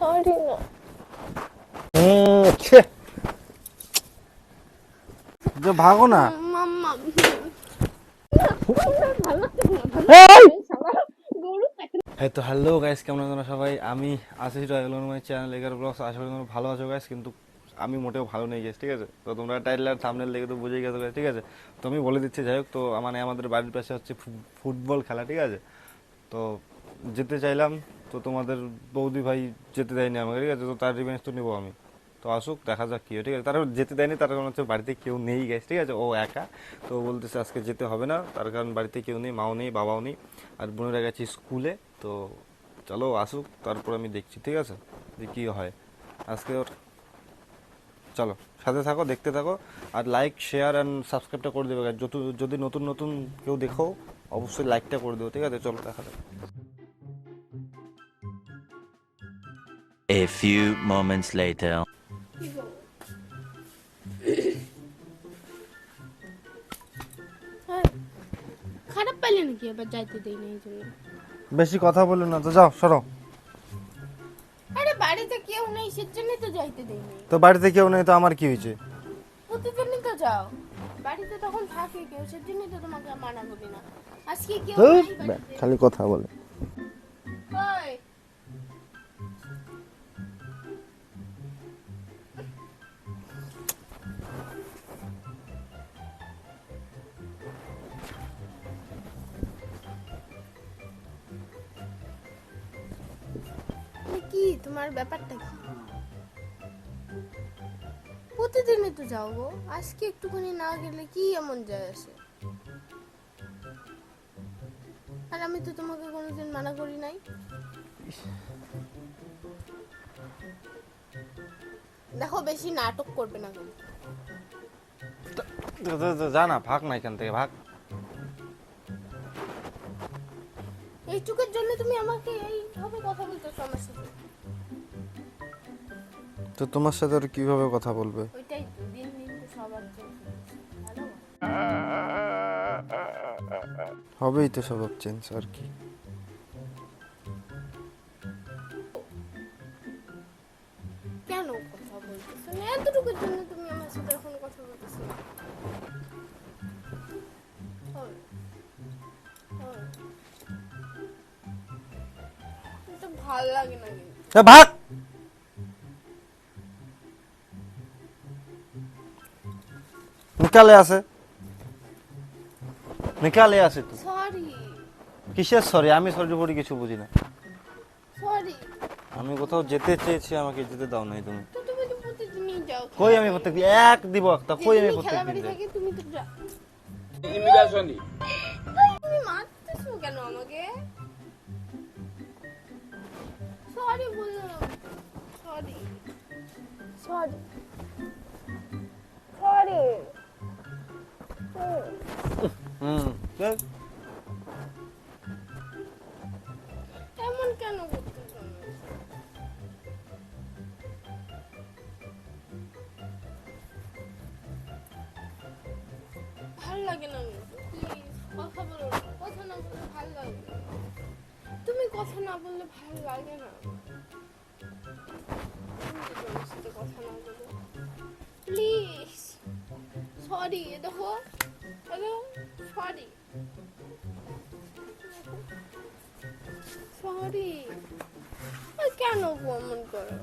Sorry না হুম, ছে। যে ভাগো না মাম্মা এই তো হ্যালো গাইস কেমন আছো সবাই? আমি আশিস রয়্যাল মাই চ্যানেল এগারো ব্লগস আশা করি তোমরা ভালো আছো গাইস কিন্তু আমি মোটেও ভালো নেই গেছি ঠিক আছে? তো তোমরা টাইটেল আর থামনেল দেখে তো বুঝেই গেছো ঠিক আছে? তো আমি বলে দিচ্ছি যাই হোক তো মানে আমাদের বাড়ির পাশে হচ্ছে ফুটবল খেলা ঠিক আছে? তো যেতে চাইলাম, তো তোমাদের বৌদি ভাই যেতে দেয়নি আমাকে, ঠিক আছে? তো তার রিভেঞ্জ তো নেব আমি। তো আসুক, দেখা যাক কি ঠিক আছে? তারা যেতে দেয়নি, তার কারণ হচ্ছে বাড়িতে কেউ নেই গেছে ঠিক আছে? ও একা। তো বলতেছে আজকে যেতে হবে না, তার কারণ বাড়িতে কেউ নেই, মাও নেই, বাবাও নেই, আর বোনেরা গেছে স্কুলে। তো চলো, আসুক, তারপর আমি দেখছি, ঠিক আছে? যে কী হয়। আজকে ওর চলো, সাথে থাকো, দেখতে থাকো, আর লাইক শেয়ার অ্যান্ড সাবস্ক্রাইবটা করে দেবে। যত যদি নতুন নতুন কেউ দেখো, অবশ্যই লাইকটা করে দেবো, ঠিক আছে? চলো, দেখা যাক। A few moments later. খারাপ পাইলে নাকি আবার যাইতে দেই না এই জন্য? বেশি কথা বলো না তো যাও সরো। আরে বাড়িতে কেউ নেই সেজন্যই তো যাইতে দেই না তো বাড়িতে কেউ নেই তো আমার কি হয়েছে? প্রতিদিনই তো যাও। বাড়িতে তখন থাকে কেউ সেজন্যই তো তোমাকে মানা করি না। আজকে কেউ খালি কথা বলে। ওই, কি? তোমার ব্যাপারটা কি? প্রতিদিনই তো যাও গো। আজকে একটুখানি না গেলে কি এমন যায় আসে? আর আমি তো তোমাকে কোনোদিন মানা করি নাই। দেখো, বেশি নাটক করবে না কিন্তু। যা না, ভাগ না এখান থেকে, ভাগ। এইটুকুর জন্য তুমি আমাকে এইভাবে কথা বলতেছো আমার সাথে। তো তোমার সাথে আর কীভাবে কথা বলবে? ওইটাই তো দিন দিন তো সবার হবেই তো স্বভাব চেঞ্জ আর কি। ভাগ নিকালে আছে নিকালে আছে তো সরি কিসের সরি আমি সরি ফরি কিছু বুঝি না সরি আমি কোথাও যেতে চেয়েছি আমাকে যেতে দাও নাই তুমি কই আমি প্রত্যেক দিন এক দিব একটা কই আমি যেদিনই প্রত্যেক খেলা দিন বাড়ি যাই থাকে তুমি তো সরি সরি সরি হুম এমন কেন ভালো লাগে না কথা বলো। কথা না বললে ভালো লাগে তুমি কথা না বললে ভালো লাগে না। তুমি যদি আমার সাথে কথা না বলো প্লিজ সরি দেখো হ্যালো সরি সরি কেন গো এমন করো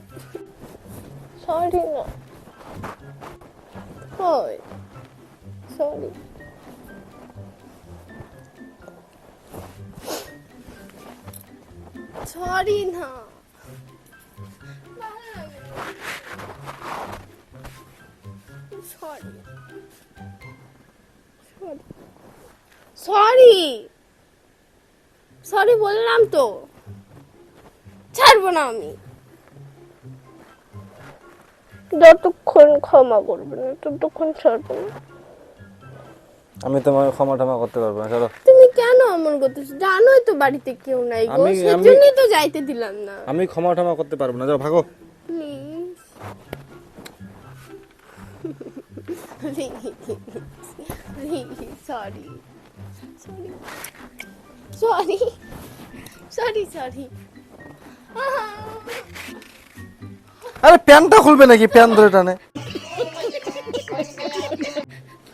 সরি। সরি। বললাম তো। ছাড়বো না আমি। যতক্ষণ ক্ষমা করবে না ততক্ষণ ছাড়বো না। আমি তোমাকে ক্ষমা টমা করতে পারব না চলো। তুমি কেন এমন করতেছো? জানোই তো বাড়িতে কেউ নাই গো সেজন্যই তো যাইতে দিলাম না। আমি ক্ষমা টমা করতে পারব না যাও ভাগো। Sorry sorry sorry sorry sorry আরে প্যান্টটা খুলবে নাকি? প্যান্ট ধরে টানে।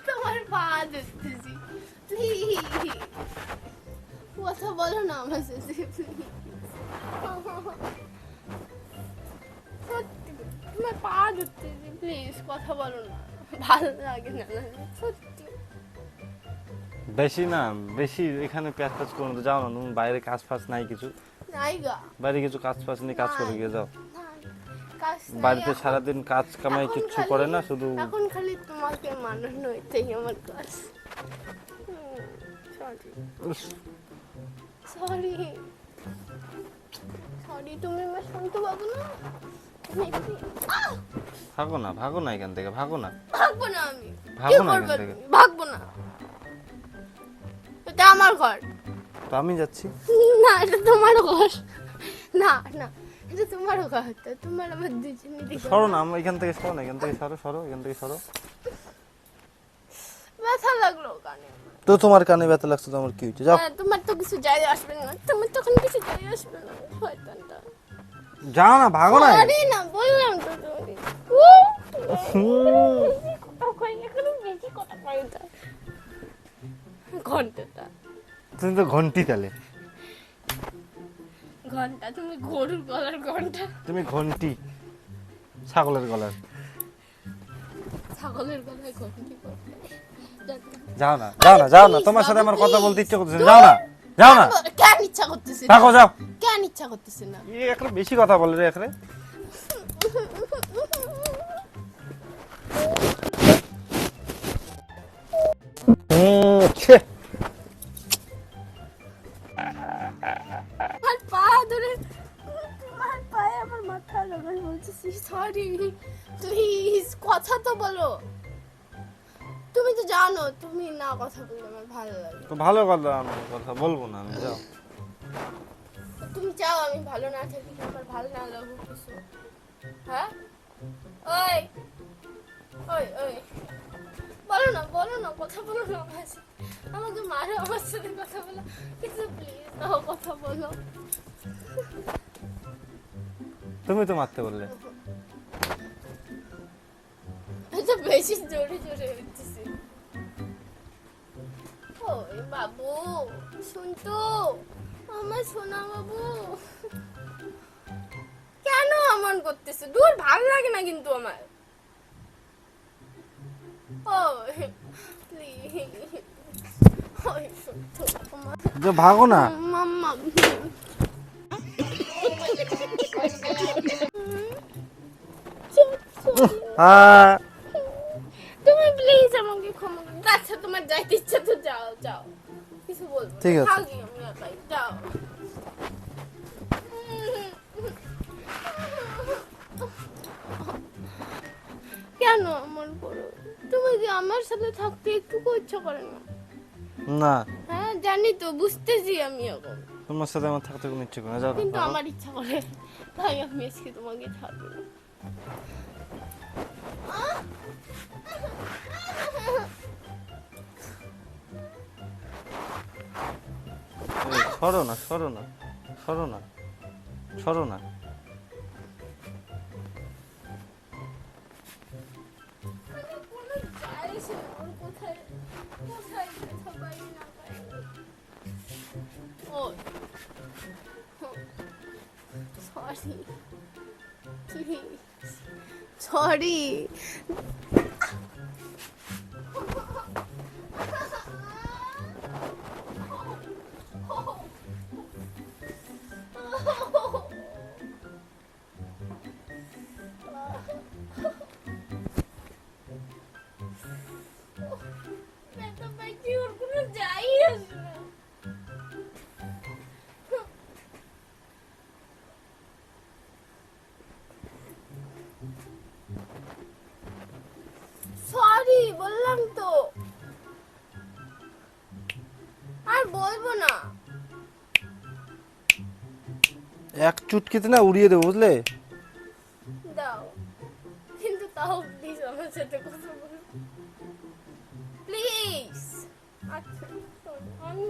তোমার পা দেখতেছি প্লিজ কথা বলো না আমার সাথে প্লিজ সত্যি তোমার পা দেখতেছি প্লিজ কথা বলো না। ভালো লাগে না না, সত্যি। বেশি না বেশি এখানে প্যাচ প্যাচ করো তো যাও না তুমি বাইরে কাজ ফাজ নাই কিছু। নাই গা। বাইরে কিছু কাজ ফাজ নিয়ে কাজ করে গিয়ে যাও। বাড়িতে সারাদিন কাজ কামাই কিচ্ছু করে না শুধু এখন খালি তোমাকে মানুষ নইতেই আমার কাজ। সরি সরি তুমি আমার শুনতে পাবো না! ভাগো না ভাগো না এখান থেকে ভাগো না। ভাগবো না আমি। ভাগবো কি না এখান থেকে। ভাগবো না। এটা আমার ঘর। তো আমি যাচ্ছি। না এটা তোমার ঘর। না না এটা তোমার ঘর। তো তোমার আমার দুজনেরই সরো না আমরা এখান থেকে সরো না এখান থেকে সরো সরো এখান থেকে সরো। ব্যথা লাগল কানে। তো তোমার কানে ব্যথা লাগছে তো আমার কি হয়েছে? যাও। হ্যাঁ, তোমার তো কিছু যাই আসবে না। তোমার তখন কিছু যাই আসবে না শয়তানটা। যাও না ভাগো না। আরে না বললাম তো তুমি তো ঘন্টাটা। তুমি তো ঘন্টি তালে। ঘণ্টা তুমি গরুর গলার ঘণ্টা। তুমি ঘন্টি ছাগলের গলার। ছাগলের গলায় ঘন্টি যাও না যাও না যাও না তোমার সাথে আমার কথা বলতে ইচ্ছে করতেছে। যাও না যাও না। কেন ইচ্ছা করতেছে? থাকো যাও। কেন ইচ্ছা করতেছে না? এখানে বেশি কথা বলে রে এখানে আমার পা ধরে পায়ে আমার মাথা লাগাই বলতেছি সরি প্লিজ কথা তো বলো। তুমি তো জানো তুমি না কথা বললে আমার ভালো লাগে তো ভালো কথা আমি কথা বলব না আমি যাও। তুমি চাও আমি ভালো না থাকি আমার ভালো না লাগুক কিছু? হ্যাঁ? ওই ওই ওই। বলো না বলো না কথা বলো না আমার। আমাকে মারো আমার সাথে কথা বলো। কিছু প্লিজ কথা বলো। তুমি তো মারতে বললে। এটা বেশি জোরে জোরে হচ্ছে ওই বাবু শুনতো? আমার সোনা বাবু। কেন এমন করতেছে? দূর ভালো লাগে না কিন্তু আমার। ও ভাগো না। মাম্মা। হ্যাঁ। তুমি প্লিজ আমাকে ক্ষমা আচ্ছা তোমার যাইতে ইচ্ছা তো যাও যাও। কিছু বলব না। ঠিক আছে। থাকি আমি একাই যাও। কেন এমন করো? তুমি কি আমার সাথে থাকতে একটু ইচ্ছা করে না? না। হ্যাঁ জানি তো বুঝতেছি আমি এখন। তোমার সাথে আমার থাকতে কোনো ইচ্ছে করে না। যাও কিন্তু আমার ইচ্ছা করে। তাই আমি আজকে তোমাকে ছাড়বো না। সরো না সরো না সরো না সরো না আমার কোনো এক চুটকিতে না উড়িয়ে দেবো বুঝলে? দাও। কিন্তু তাও প্লিজ আমার সাথে কথা বলো। প্লিজ আচ্ছা আমি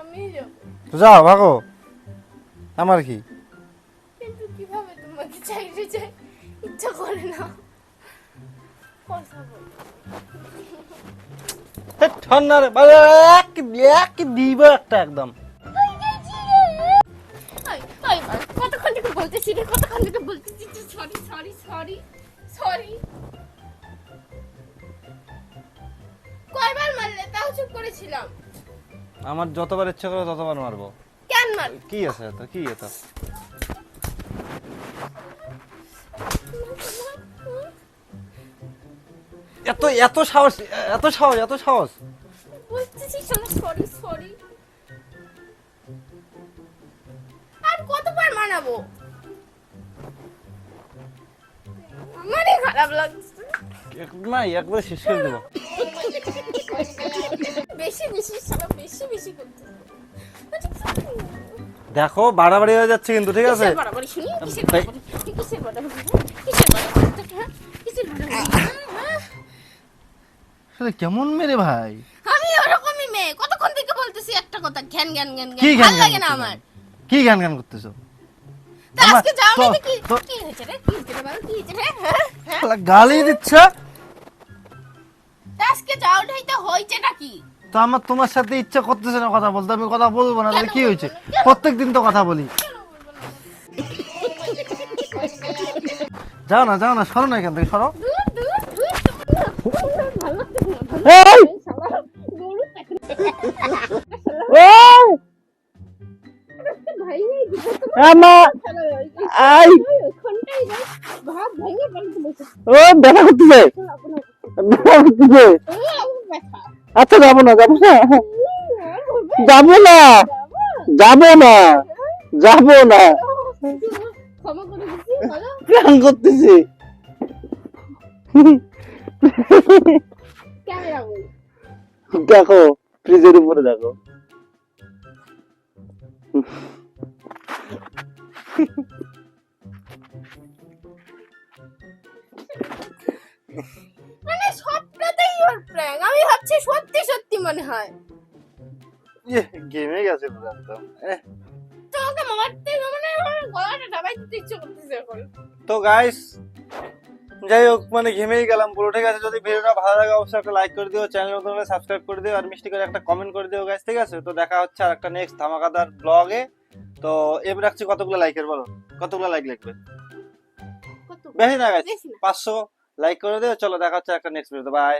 আমি যাও ভাগো। আমার কি? কিন্তু কীভাবে তোমাকে চাইতে চাই? ইচ্ছা করে না। ঠান্ডা রে এক এক দিব একটা একদম। ওই, ওই, ওই, কতক্ষণ থেকে বলতেছি রে কতক্ষণ থেকে বলতেছি? সরি সরি সরি সরি কয়বার মারলে? তাও চুপ করেছিলাম। আমার যতবার ইচ্ছা করে ততবার মারবো। কেন মার কি আছে কি এটা এত এত সাহস এত সাহস এত সাহস। বলতেছি সরি সরি আর কতবার মানাবো? আমারই খারাপ লাগছে। এক- না একবারে শেষ করে দেবো। বেশি বেশি বেশি বেশি করতে দেখো বাড়াবাড়ি হয়ে যাচ্ছে কিন্তু ঠিক আছে? বাড়াবাড়ি? শুনি কিসের বাড়াবাড়ি? কিসের বাড়াবাড়ি হ্যাঁ? কিসের বাড়াবাড়ি হ্যাঁ? আসলে কেমন মেরে ভাই? আমি ওরকমই মেয়ে। কতক্ষণ থেকে বলতেছি একটা কথা? ঘ্যান ঘ্যান ঘ্যান কি ঘ্যান। লাগে না আমার। কি গান গান করতেছো? তা আজকে যাও তো- কি কি হয়েছে রে? কি হয়েছে রে বলো, কি হয়েছে রে? হ্যাঁ? হ্যাঁ? শালা গালি দিচ্ছ? আজকে যাও ঢাইতে হয়েছেটা কি তো আমার তোমার সাথে ইচ্ছা করতেছে না কথা বলতে। আমি কথা বলব না তাহলে কি হয়েছে? প্রত্যেক দিন তো কথা বলি। যাও না যাও না সরো না এখান থেকে সরো। বসে ও আচ্ছা যাব না যাব না। যাব না। যাব না। যাব না। প্ল্যান করতেছি। দেখো ফ্রিজের উপরে দেখো। মানে স্বপ্নতেই ওর প্র্যাঙ্ক আমি ভাবছি সত্যি সত্যি মনে হয়। ইয়ে গেমে গেছে পুরো একদম। এহ। তোমাকে মারতে মানে গলাটা দিতে ইচ্ছে করতেছে এখন। তো গাইস যাই হোক মানে ঘেমেই গেলাম পুরো ঠিক আছে? যদি ভিডিওটা ভালো লাগে অবশ্যই একটা লাইক করে দিও চ্যানেল নতুন হলে সাবস্ক্রাইব করে দিও আর মিষ্টি করে একটা কমেন্ট করে দিও গাছ ঠিক আছে? তো দেখা হচ্ছে আর একটা নেক্সট ধামাকাদার ব্লগে তো এবার রাখছি কতগুলো লাইকের বলো? কতগুলো লাইক লাগবে? বেশি না গাছ পাঁচশো লাইক করে দিও চলো দেখা হচ্ছে একটা নেক্সট ভিডিও বাই